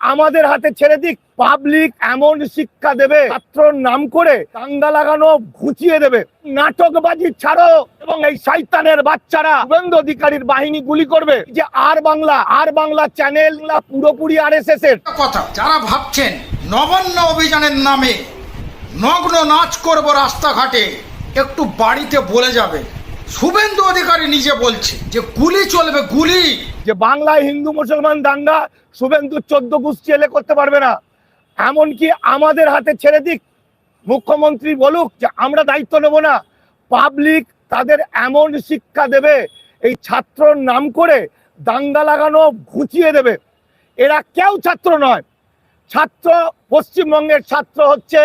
আমাদের হাতে ছেড়ে দিক। পাবলিক এমন শিক্ষা দেবে, ছাত্রর নাম করে দাঙ্গা লাগানো ঘুচিয়ে দেবে। নাটকবাজি ছাড়ো এবং এই শয়তানের বাচ্চারা শুভেন্দু অধিকারীর বাহিনী গুলি করবে। যে R Bangla R Bangla channel পুরোপুরি আর এস এর। কথা, যারা ভাবছেন নবান্ন অভিযানের নামে নগ্ন নাচ করব রাস্তাঘাটে, একটু বাড়িতে বলে যাবে। শুভেন্দু অধিকারী নিজে বলছে যে গুলি চলবে, গুলি। যে বাংলায় হিন্দু, মুসলমান, দাঙ্গা, শুভেন্দু চোদ্দ গোষ্ঠী এলে করতে পারবে না। এমনকি আমাদের হাতে ছেড়ে দিক। মুখ্যমন্ত্রী বলুক যে আমরা দায়িত্ব নেব না। পাবলিক তাদের এমন শিক্ষা দেবে, এই ছাত্রর নাম করে দাঙ্গা লাগানো ঘুচিয়ে দেবে। এরা কেউ ছাত্র নয়। ছাত্র, পশ্চিমবঙ্গের ছাত্র হচ্ছে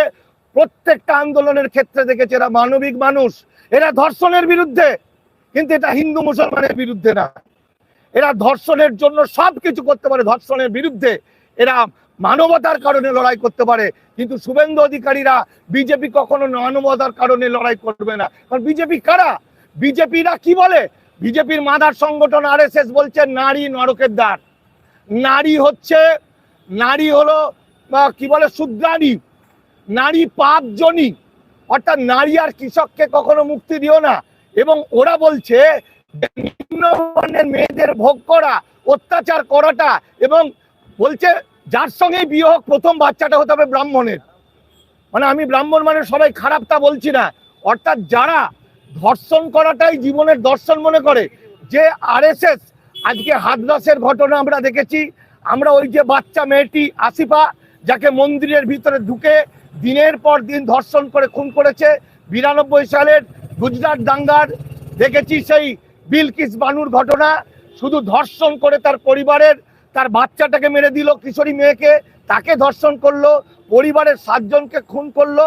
প্রত্যেকটা আন্দোলনের ক্ষেত্রে দেখেছে এরা মানবিক মানুষ। এরা ধর্ষণের বিরুদ্ধে, কিন্তু এটা হিন্দু মুসলমানের বিরুদ্ধে না। এরা ধর্ষণের জন্য সব কিছু করতে পারে, ধর্ষণের বিরুদ্ধে। এরা মানবতার কারণে লড়াই করতে পারে, কিন্তু শুভেন্দু অধিকারীরা বিজেপি কখনো মানবতার কারণে লড়াই করবে না। কারণ বিজেপি কারা? বিজেপিরা কি বলে? বিজেপির মাদার সংগঠন আর বলছে, নারী নরকের দ্বার। নারী হচ্ছে, নারী হলো কি বলে শুদ্রাণী নারী পাপজনী অর্থাৎ নারী আর কৃষককে কখনো মুক্তি দিও না। এবং ওরা বলছে নিম্নবর্ণের মেয়েদের ভোগ করা, অত্যাচার করাটা এবং বলছে, যার সঙ্গে বিয়ে হোক, প্রথম বাচ্চাটা হতে হবে ব্রাহ্মণের। মানে আমি ব্রাহ্মণ মানে সবাই খারাপ তা বলছি না। অর্থাৎ যারা ধর্ষণ করাটাই জীবনের দর্শন মনে করে, যে আরএসএস, আজকে হাতরাসের ঘটনা আমরা দেখেছি। আমরা ওই যে বাচ্চা মেয়েটি আসিফা, যাকে মন্দিরের ভিতরে ঢুকে দিনের পর দিন ধর্ষণ করে, খুন করেছে। বিরানব্বই সালের গুজরাট দাঙ্গার দেখেছি সেই বিলকিস বানুর ঘটনা। শুধু ধর্ষণ করে তার পরিবারের, তার বাচ্চাটাকে মেরে দিল, কিশোরী মেয়েকে, তাকে ধর্ষণ করল, পরিবারের সাতজনকে খুন করল।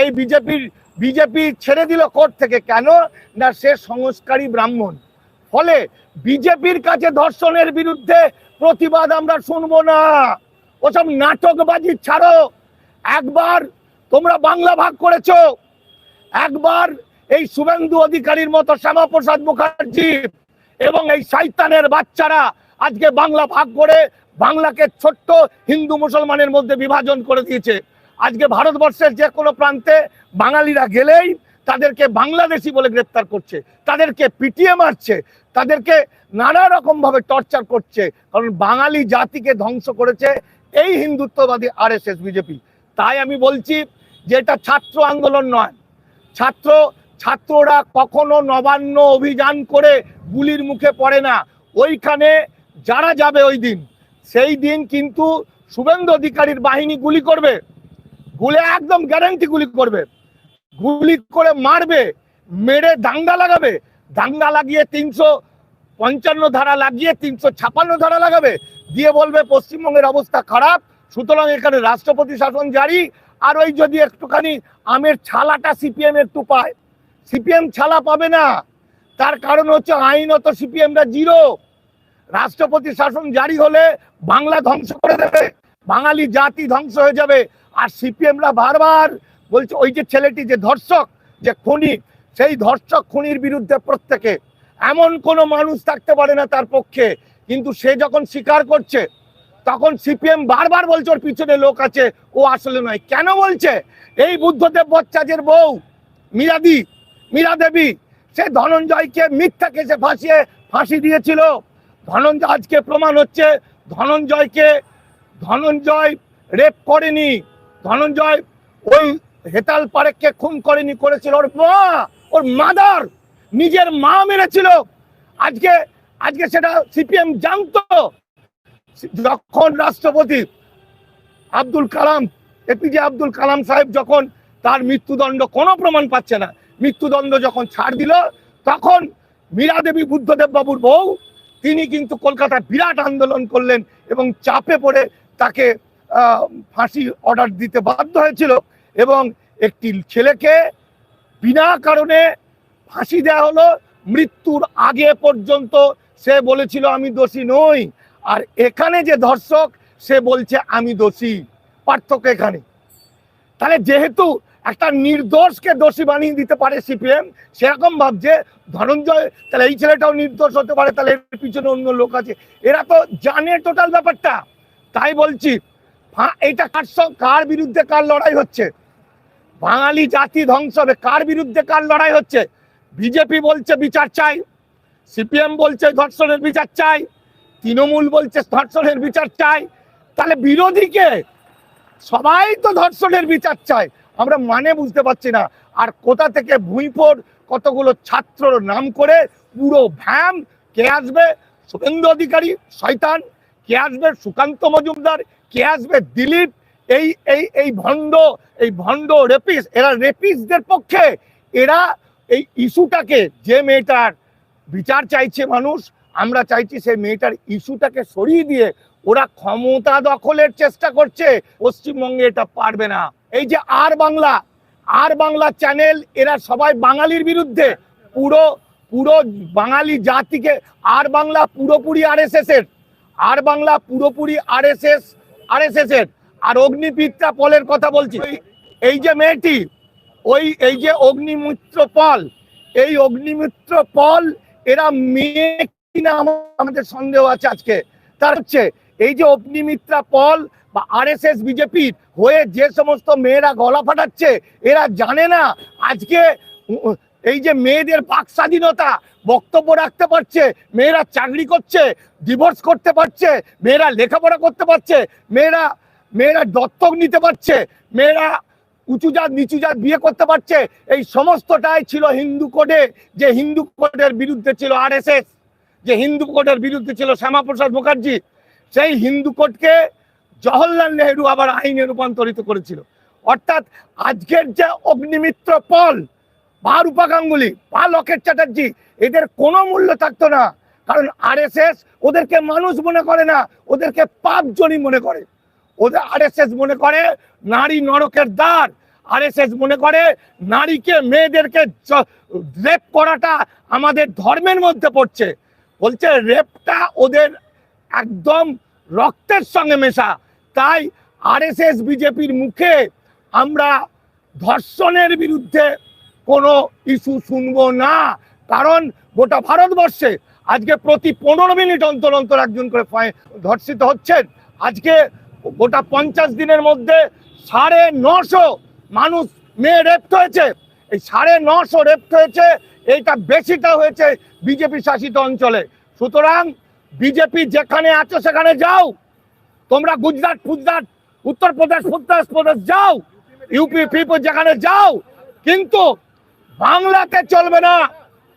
এই বিজেপির, বিজেপি ছেড়ে দিল কোর্ট থেকে। কেন? না, সে সংস্কারী ব্রাহ্মণ। ফলে বিজেপির কাছে ধর্ষণের বিরুদ্ধে প্রতিবাদ আমরা শুনব না। ওসব নাটকবাজি ছাড়ো। একবার তোমরা বাংলা ভাগ করেছ। একবার এই শুভেন্দু অধিকারীর মতো শ্যামাপ্রসাদ মুখার্জি এবং এই শৈতানের বাচ্চারা আজকে বাংলা ভাগ করে বাংলাকে ছোট্ট হিন্দু মুসলমানের মধ্যে বিভাজন করে দিয়েছে। আজকে ভারতবর্ষের যে কোনো প্রান্তে বাঙালিরা গেলেই তাদেরকে বাংলাদেশি বলে গ্রেপ্তার করছে, তাদেরকে পিটিয়ে মারছে, তাদেরকে নানা রকম ভাবে টর্চার করছে। কারণ বাঙালি জাতিকে ধ্বংস করেছে এই হিন্দুত্ববাদী আরএসএস, বিজেপি। তাই আমি বলছি যে এটা ছাত্র আন্দোলন নয়। ছাত্র, ছাত্ররা কখনো নবান্ন অভিযান করে গুলির মুখে পড়ে না। ওইখানে যারা যাবে ওই দিন, সেই দিন কিন্তু শুভেন্দু অধিকারীর বাহিনী গুলি করবে। গুলি একদম গ্যারান্টি গুলি করবে। গুলি করে মারবে, মেরে দাঙ্গা লাগাবে। দাঙ্গা লাগিয়ে তিনশো পঞ্চান্ন ধারা লাগিয়ে তিনশো ছাপান্ন ধারা লাগাবে। দিয়ে বলবে পশ্চিমবঙ্গের অবস্থা খারাপ। সুতরাং এখানে রাষ্ট্রপতি শাসন জারি, আর ওই যদি একটুখানি আমের ছালাটা সিপিএম একটু পায়। সিপিএম ছালা পাবে না। তার কারণ হচ্ছে আইনত সিপিএমরা জিরো। রাষ্ট্রপতি শাসন জারি হলে বাংলা ধ্বংস করে দেবে, বাঙালি জাতি ধ্বংস হয়ে যাবে, আর সিপিএমরা বারবার বলছে, ওই যে ছেলেটি যে ধর্ষক, যে খুনি, সেই ধর্ষক খুনির বিরুদ্ধে প্রত্যেকে। এমন কোনো মানুষ থাকতে পারে না তার পক্ষে, কিন্তু সে যখন স্বীকার করছে তখন সিপিএম বারবার বলছে, ওর পিছনে লোক আছে, ও আসলে নয়। কেন বলছে? এই বুদ্ধদেব বচ্চাজের বউ, মীরাদি মীরা দেবী সে ধনঞ্জয়কে মিথ্যা কেসে ফাঁসিয়ে ফাঁসি দিয়েছিল। ধনঞ্জয়, আজকে প্রমাণ হচ্ছে, ধনঞ্জয়কে, ধনঞ্জয় রেপ করেনি। ধনঞ্জয় ওই হেতাল পারেককে খুন করেনি, করেছিল ওর মা, ওর মাদার, নিজের মা মেরেছিল। আজকে আজকে সেটা সিপিএম জানতো। যখন রাষ্ট্রপতি আব্দুল কালাম, এপিজে আব্দুল কালাম সাহেব যখন তার মৃত্যুদণ্ড কোনো প্রমাণ পাচ্ছে না, মৃত্যুদণ্ড যখন ছাড় দিল, তখন মীরা দেবী বুদ্ধদেব বাবুর বউ, তিনি কিন্তু কলকাতায় বিরাট আন্দোলন করলেন এবং চাপে পড়ে তাকে ফাঁসি অর্ডার দিতে বাধ্য হয়েছিল এবং একটি ছেলেকে বিনা কারণে ফাঁসি দেওয়া হলো। মৃত্যুর আগে পর্যন্ত সে বলেছিল, আমি দোষী নই। আর এখানে যে ধর্ষক, সে বলছে, আমি দোষী। পার্থক্য এখানে। তাহলে যেহেতু একটা নির্দোষকে দোষী বানিয়ে দিতে পারে সিপিএম, সেরকম ভাবছে, ধনঞ্জয়, তাহলে এই ছেলেটাও নির্দোষ হতে পারে, তাহলে এর পিছনে অন্য লোক আছে। এরা তো জানে টোটাল ব্যাপারটা। তাই বলছি এইটা কার কার বিরুদ্ধে কার লড়াই হচ্ছে? বাঙালি জাতি ধ্বংস হবে, কার বিরুদ্ধে কার লড়াই হচ্ছে? বিজেপি বলছে বিচার চাই, সিপিএম বলছে ধর্ষণের বিচার চাই তৃণমূল বলছে ধর্ষণের বিচার চাই। তাহলে বিরোধীকে সবাই তো ধর্ষণের বিচার চায়। আমরা মানে বুঝতে পারছি না। আর কোথা থেকে ভুঁইপোর কতগুলো ছাত্রর নাম করে পুরো ভ্যাম কে আসবে? শুভেন্দু অধিকারী, শয়তান, কে আসবে? সুকান্ত মজুমদার, কে আসবে? দিলীপ, এই এই এই ভণ্ড এই ভণ্ড রেপিস এরা রেপিসদের পক্ষে, এরা এই ইস্যুটাকে যে মেয়েটার বিচার চাইছে মানুষ আমরা চাইছি সেই মেয়েটার ইস্যুটাকে সরিয়ে দিয়ে ওরা ক্ষমতা দখলের চেষ্টা করছে। পশ্চিমবঙ্গে এটা পারবে না। এই যে R Bangla R Bangla channel, এরা সবাই বাঙালির বিরুদ্ধে। পুরো পুরো বাঙালি জাতিকে আর বাংলা পুরোপুরি আর এস এর আর বাংলা পুরোপুরি আর এস এর আর অগ্নিপিত্রা পলের কথা বলছি। এই যে মেয়েটি, ওই, এই যে অগ্নিমিত্র পল, এই অগ্নিমিত্র পল, এরা মেয়ে কিনা আমাদের সন্দেহ আছে আজকে? তার হচ্ছে, এই যে অগ্নিমিত্রা পল বা আর এস এস বিজেপির হয়ে যে সমস্ত মেয়েরা গলা ফাটাচ্ছে, এরা জানে না আজকে এই যে মেয়েদের বাক স্বাধীনতা বক্তব্য রাখতে পারছে, মেয়েরা চাকরি করছে ডিভোর্স করতে পারছে, মেয়েরা লেখাপড়া করতে পারছে, মেয়েরা মেয়েরা দত্তক নিতে পারছে, মেয়েরা উঁচু জাত, নিচু জাত বিয়ে করতে পারছে, এই সমস্তটাই ছিল হিন্দু কোডে, যে হিন্দু কোডের বিরুদ্ধে ছিল আরএসএস। যে হিন্দু কোডের বিরুদ্ধে ছিল শ্যামাপ্রসাদ মুখার্জি, সেই হিন্দু কোডকে জওহরলাল নেহরু আবার আইনে রূপান্তরিত করেছিল। অর্থাৎ আজকের যে অগ্নিমিত্র পল বা রূপা গাঙ্গুলি, বা লকেট চ্যাটার্জি, এদের কোনো মূল্য থাকতো না। কারণ আরএসএস ওদেরকে মানুষ মনে করে না, ওদেরকে পাপজনই মনে করে। ওদের আরএসএস মনে করে নারী নরকের দ্বার, আরএসএস মনে করে নারীকে, মেয়েদেরকে রেপ করাটা আমাদের ধর্মের মধ্যে পড়ছে। বলছে, রেপটা ওদের একদম রক্তের সঙ্গে মেশা। তাই আরএসএস, বিজেপির মুখে আমরা ধর্ষণের বিরুদ্ধে কোনো ইস্যু শুনব না। কারণ গোটা ভারতবর্ষে আজকে প্রতি পনেরো মিনিট অন্তর অন্তর একজন করে ধর্ষিত হচ্ছেন। আজকে গোটা পঞ্চাশ দিনের মধ্যে সাড়ে নশো মানুষ মেয়ে রেপ্ট হয়েছে। এই সাড়ে নশো রেপ্ট হয়েছে এইটা বেশিটা হয়েছে বিজেপি শাসিত অঞ্চলে সুতরাং বিজেপি যেখানে আছো সেখানে যাও তোমরা গুজরাট ফুজরাট উত্তরপ্রদেশ উত্তরপ্রদেশ যাও ইউপি ফিপি যেখানে যাও কিন্তু বাংলাতে চলবে না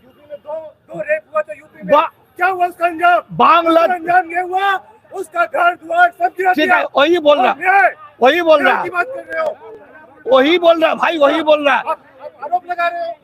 यूपी में दो दो रेप हुआ था यूपी में बा- क्या हुआ उसका अंजाम बांग्ला उसका अंजाम ये हुआ उसका घर द्वार सब गिरा ठीक दिया है वही बोल रहा और न्याय वही बोल न्याय रहा की बात कर रहे हो वही बोल रहा भाई वही बोल रहा आप आप आरोप लगा रहे हो आप ये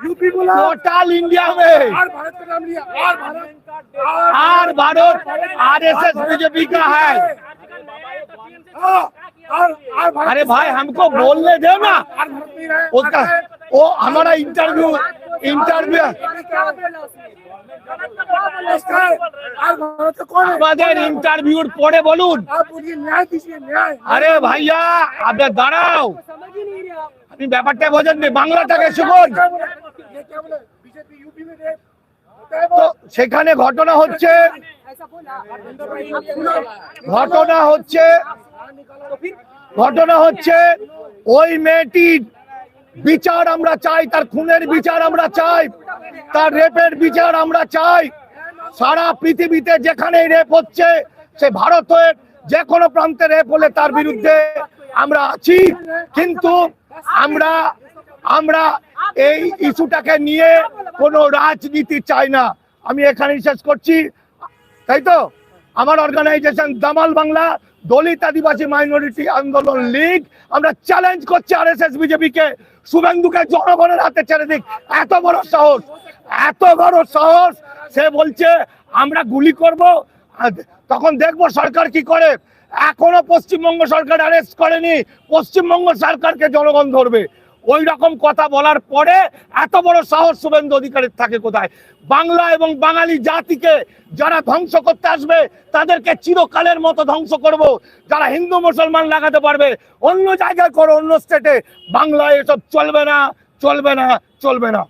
रहे हैं अरे भाई टोटल टोटल इंडिया में टोटल बोला यूपी बोला टोटल इंडिया में आर भारत का नाम लिया R Bharat R Bharat RSS BJP का है हाँ, आर आर भारत अरे भाई हमको बोलने दो ना आर भारत नहीं रहे उसका वो हमारा इंटरव्यू इंटरव्यू उसका आर भारत का कौन है আমাদের ইন্টারভিউর পরে বলুন आप बोलिए न्याय दीजिए न्याय আরে ভাইয়া আপনি দাঁড়াও আপনি ব্যাপারটা বোঝেন নি বাংলাটাকে শুনুন তো সেখানে ঘটনা হচ্ছে ঘটনা হচ্ছে ঘটনা হচ্ছে, ওই মেয়েটির বিচার আমরা চাই, তার খুনের বিচার আমরা চাই, তার রেপের বিচার আমরা চাই। সারা পৃথিবীতে যেখানে রেপ হচ্ছে, সে ভারতের যে কোনো প্রান্তে রেপ হলে তার বিরুদ্ধে আমরা আছি। কিন্তু আমরা আমরা এই ইস্যুটাকে নিয়ে কোনো রাজনীতি চাই না। আমি এখানেই শেষ করছি। তাই তো? আমার অর্গানাইজেশন দামাল বাংলা, দলিত আদিবাসী মাইনরিটি আন্দোলন লীগ, আমরা চ্যালেঞ্জ করছি আর এস এস বিজেপিকে শুভেন্দুকে জনগণের হাতে ছেড়ে দিক। এত বড় সাহস, এত বড় সাহস। সে বলছে, আমরা গুলি করব। তখন দেখব সরকার কি করে। এখনও পশ্চিমবঙ্গ সরকার অ্যারেস্ট করেনি। পশ্চিমবঙ্গ সরকারকে জনগণ ধরবে। ওই রকম কথা বলার পরে এত বড় সাহস শুভেন্দু অধিকারের থাকে কোথায়? বাংলা এবং বাঙালি জাতিকে যারা ধ্বংস করতে আসবে, তাদেরকে চিরকালের মতো ধ্বংস করব। যারা হিন্দু, মুসলমান লাগাতে পারবে, অন্য জায়গায় করো, অন্য স্টেটে বাংলায় এসব চলবে না চলবে না চলবে না।